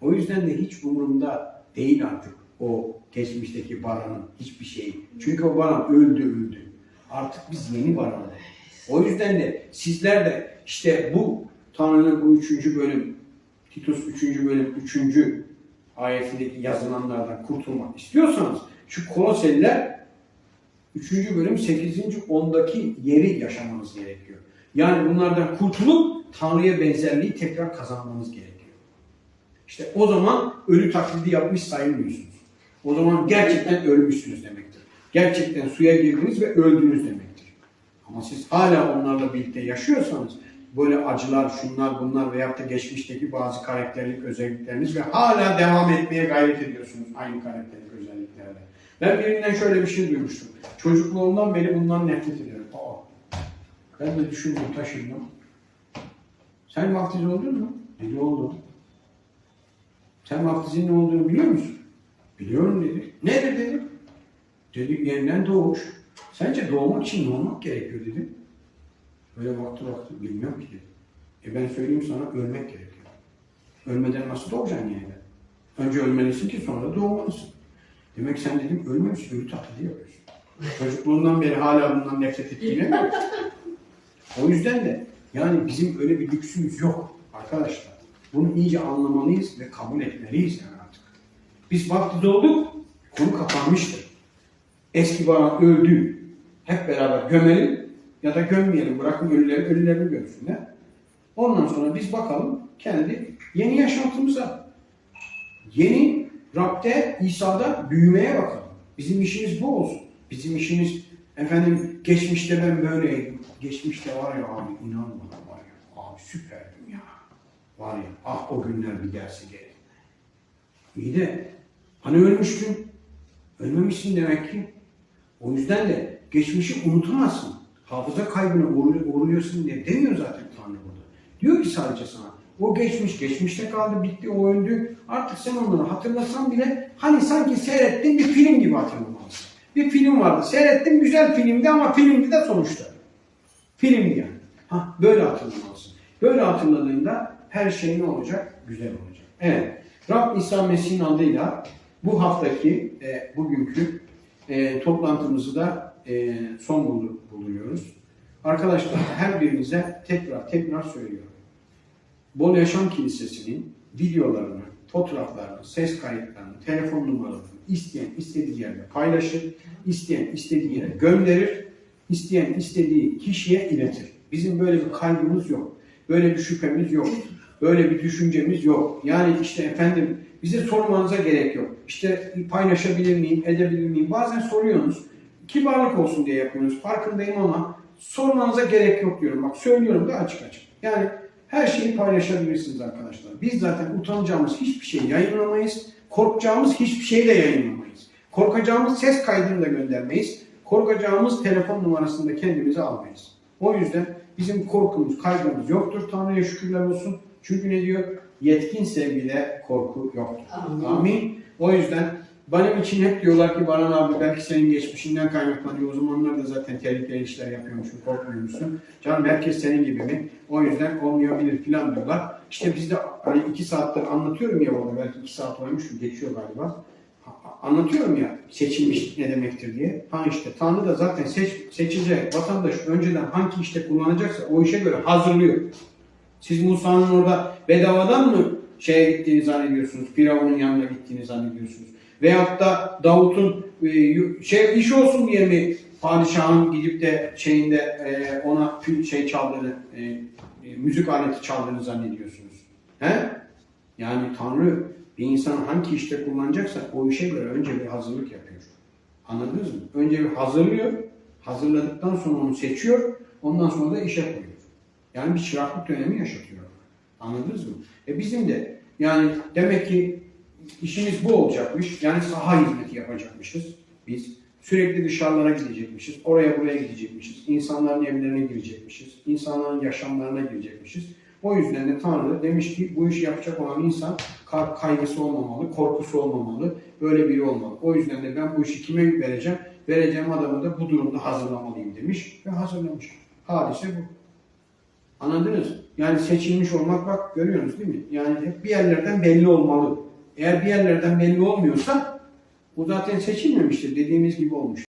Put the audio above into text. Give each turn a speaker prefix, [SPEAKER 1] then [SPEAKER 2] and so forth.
[SPEAKER 1] O yüzden de hiç umurumda değil artık o geçmişteki Baran'ın hiçbir şeyi. Çünkü o Baran öldü öldü. Artık biz yeni Baran'ız. O yüzden de sizler de işte bu Tanrı'nın bu üçüncü bölüm, Titus üçüncü bölüm, üçüncü ayetindeki yazılanlardan kurtulmak istiyorsanız şu Koloseliler 3. bölüm 8. 10'daki yeri yaşamanız gerekiyor. Yani bunlardan kurtulup Tanrı'ya benzerliği tekrar kazanmanız gerekiyor. İşte o zaman ölü taklidi yapmış sayılmıyorsunuz. O zaman gerçekten ölmüşsünüz demektir. Gerçekten suya girdiniz ve öldünüz demektir. Ama siz hala onlarla birlikte yaşıyorsanız böyle acılar, şunlar, bunlar veyahut da geçmişteki bazı karakterlik özellikleriniz ve hala devam etmeye gayret ediyorsunuz aynı karakterlik özelliklerle. Ben birinden şöyle bir şey duymuştum. Çocukluğumdan beri bundan nefret ediyorum. Aa, ben de düşündüm, taşındım. Sen vaftiz oldun mu? Dedi oldu. Sen vaftizin ne olduğunu biliyor musun? Biliyorum dedi. Nedir dedim. Dedi yeniden doğuş. Sence doğmak için ne olmak gerekiyor dedim. Böyle baktı baktı bilmiyorum ki dedi. E ben söyleyeyim sana ölmek gerekiyor. Ölmeden nasıl doğacaksın yeniden? Önce ölmelisin ki sonra doğmalısın. Demek sen dedim ölmemiş ölü taklidi yapıyorsun. Çocukluğundan beri hala bundan nefret ettiğine mi? O yüzden de yani bizim öyle bir lüksümüz yok arkadaşlar. Bunu iyice anlamalıyız ve kabul etmeliyiz yani artık. Biz vaftiz olduk, konu kapanmıştır. Eski bana öldü. Hep beraber gömelim ya da gömmeyelim. Bırakın ölüleri ölülerini görsünler. Ondan sonra biz bakalım kendi yeni yaşantımıza. Yeni Rab'de, İsa'da büyümeye bakalım. Bizim işimiz bu olsun. Bizim işimiz efendim geçmişte ben böyleydim. Geçmişte var ya abi inan bana var ya. Abi süperdim ya. Var ya ah o günler bir gelse geri. İyi de hani ölmüştün? Ölmemişsin demek ki. O yüzden de geçmişi unutamazsın. Hafıza kaybına uğru- uğruyorsun diye demiyor zaten Tanrı burada. Diyor ki sadece sana o geçmiş, geçmişte kaldı, bitti, o öldü. Artık sen onları hatırlasan bile hani sanki seyrettiğin bir film gibi hatırlamalısın. Bir film vardı, seyrettim güzel filmdi ama filmdi de sonuçta. Filmdi yani. Ha, böyle hatırlamalısın. Böyle hatırladığında her şey ne olacak? Güzel olacak. Evet. Rab İsa Mesih'in adıyla bu haftaki, e, bugünkü e, toplantımızı da e, son bulu- buluyoruz. Arkadaşlar her birinize tekrar tekrar söylüyorum. Bol Yaşam Kilisesi'nin videolarını, fotoğraflarını, ses kayıtlarını, telefon numaralarını isteyen istediği yerde paylaşır, isteyen istediği yere gönderir, isteyen istediği kişiye iletir. Bizim böyle bir kaygımız yok. Böyle bir şüphemiz yok. Böyle bir düşüncemiz yok. Yani işte efendim bize sormanıza gerek yok. İşte paylaşabilir miyim, edebilir miyim? Bazen soruyorsunuz. Kibarlık olsun diye yapıyorsunuz. Farkındayım ama sormanıza gerek yok diyorum. Bak söylüyorum da açık açık. Yani her şeyi paylaşabilirsiniz arkadaşlar. Biz zaten utanacağımız hiçbir şey yayınlamayız. Korkacağımız hiçbir şey de yayınlamayız. Korkacağımız ses kaydını da göndermeyiz. Korkacağımız telefon numarasını da kendimize almayız. O yüzden bizim korkumuz, kaygımız yoktur. Tanrı'ya şükürler olsun. Çünkü ne diyor? Yetkin sevgide korku yoktur.
[SPEAKER 2] Amin.
[SPEAKER 1] Amin. O yüzden benim için hep diyorlar ki Baran abi belki senin geçmişinden kaynaklanıyor. O zamanlar da zaten tehlikeli işler yapıyormuşsun, korkmuyormuşsun. Canım herkes senin gibi mi? O yüzden olmayabilir falan diyorlar. İşte biz de hani iki saattir anlatıyorum ya orada belki iki saat olmuş mu geçiyor galiba. Anlatıyorum ya seçilmişlik ne demektir diye. Ha işte Tanrı da zaten seç, seçecek vatandaş önceden hangi işte kullanacaksa o işe göre hazırlıyor. Siz Musa'nın orada bedavadan mı şeye gittiğini zannediyorsunuz? Firavun'un yanına gittiğini zannediyorsunuz? Veyahut da Davut'un e, şey iş olsun diye mi padişahın gidip de şeyinde e, ona şey çaldığını, e, müzik aleti çaldığını zannediyorsunuz? He? Yani Tanrı bir insan hangi işte kullanacaksa o işe göre önce bir hazırlık yapıyor. Anladınız mı? Önce bir hazırlıyor, hazırladıktan sonra onu seçiyor, ondan sonra da işe koyuyor. Yani bir çıraklık dönemi yaşatıyor. Anladınız mı? E bizim de yani demek ki işimiz bu olacakmış. Yani saha hizmeti yapacakmışız biz. Sürekli dışarılara gidecekmişiz. Oraya buraya gidecekmişiz. İnsanların evlerine girecekmişiz. İnsanların yaşamlarına girecekmişiz. O yüzden de Tanrı demiş ki bu işi yapacak olan insan kaygısı olmamalı, korkusu olmamalı, böyle biri olmalı. O yüzden de ben bu işi kime vereceğim? Vereceğim adamı da bu durumda hazırlamalıyım demiş ve hazırlamış. Hadise bu. Anladınız? Yani seçilmiş olmak bak görüyorsunuz değil mi? Yani hep bir yerlerden belli olmalı. Eğer bir yerlerden belli olmuyorsa o zaten seçilmemiştir dediğimiz gibi olmuş.